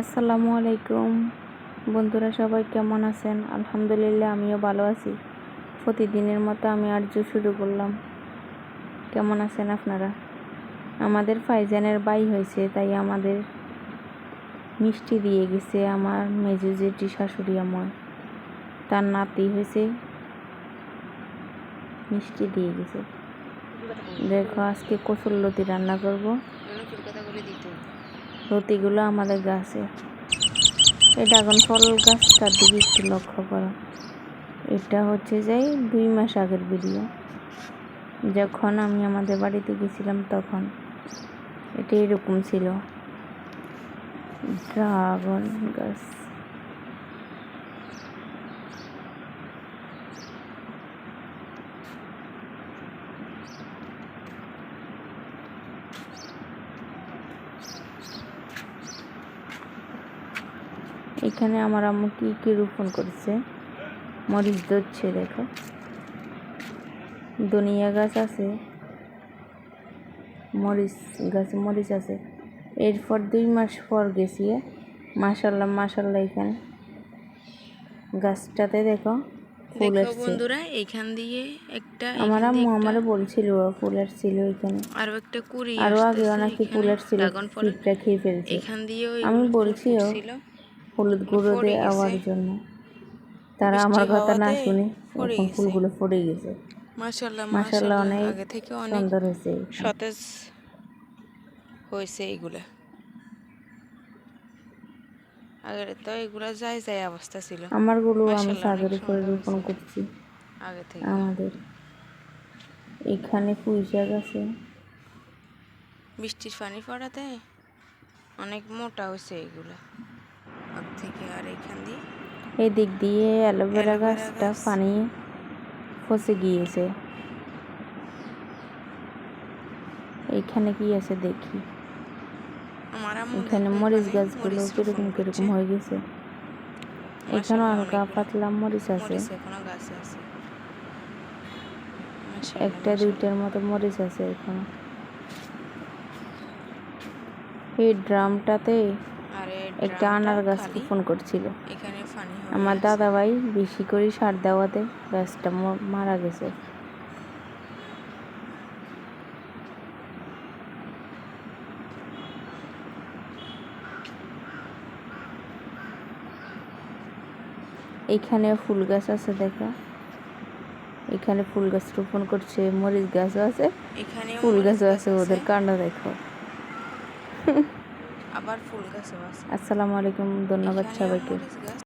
আসসালামু আলাইকুম। বন্ধুরা, সবাই কেমন আছেন? আলহামদুলিল্লাহ, আমিও ভালো আছি। প্রতিদিনের মতো আমি আর্য শুরু করলাম। কেমন আছেন আপনারা? আমাদের ফাইজানের বাই হয়েছে, তাই আমাদের মিষ্টি দিয়ে গেছে আমার মেজু জেঠি শাশুড়ি আমার। তার নাতি হয়েছে, মিষ্টি দিয়ে গেছে। দেখো, আজকে কসুর লতি রান্না করব। লতিগুলো আমাদের গাছে। এটা এখন ফল গাছটার দিকে একটু লক্ষ্য করা। এটা হচ্ছে যে দুই মাস আগের ভিডিও যখন আমি আমাদের বাড়িতে গেছিলাম তখন এটা এরকম ছিল। ড্রাগন গাছ। এখানে আমার আম্মু কি কি রোপণ করেছে? মরিচ ধরছে দেখো। ধনিয়া গাছ আছে মরিচ গাছে মরিচ আছে। এরপর দুই মাস পর গেছি মাসাল্লাহ মাসাল্লাহ এখানে। গাছটাতে দেখো ফুল বন্ধুরা এইখান দিয়ে একটা আমার আম্মু আমারও বলছিল ফুল ছিল এখানে। আরও একটা কুড়ি আরও আগে নাকি এখানে, ফুল ছিল ড্রাগন খেয়ে ফেলছে। এখান আমি বলছিও। হলুদ গুঁড়ো দিয়ে আওয়ার জন্য। তারা আমার কথা না শুনে এখন ফুলগুলো ফড়ে গেছে। মাশাআল্লাহ মাসাল্লাহ মাশাআল্লাহ। অনেক আগে থেকে অনেক সুন্দর হয়েছে সতেজ হয়েছে এইগুলা। আগে তো এগুলা যাই যাই অবস্থা ছিল। আমারগুলো আমি উপরে সুন্দর রোপণ করছি। আগে থেকে। আমাদের। এখানে পুঁই শাক আছে। বৃষ্টির পানি পড়াতে অনেক মোটা হয়েছে এগুলা থেকে আর এখান দিয়ে। এই দিক দিয়ে অ্যালোভেরা গাছটা পানি ফসে গিয়েছে। এইখানে কি আছে দেখি। এখানে মরিচ গাছগুলো কীরকম কীরকম হয়ে গেছে। এখানেও মাশাআল্লাহ, হালকা পাতলা মরিচ আছে। এখনও একটা। দুইটার মতো মরিচ আছে এখানে। এই ড্রামটাতে একটা আনার গাছ খালি, রোপণ করছিল। এখানে আমার দাদা ভাই বেশি করে সার দেওয়াতে গাছটা মারা গেছে। এইখানে ফুল গাছ আছে দেখো। এখানে ফুল গাছ রোপণ করছে মরিচ গাছও আছে। ফুল গাছও আছে ওদের কাণ্ড দেখো। আবার ফুল গাছও আছে। আসসালামু আলাইকুম ধন্যবাদ সবাইকে। গাছ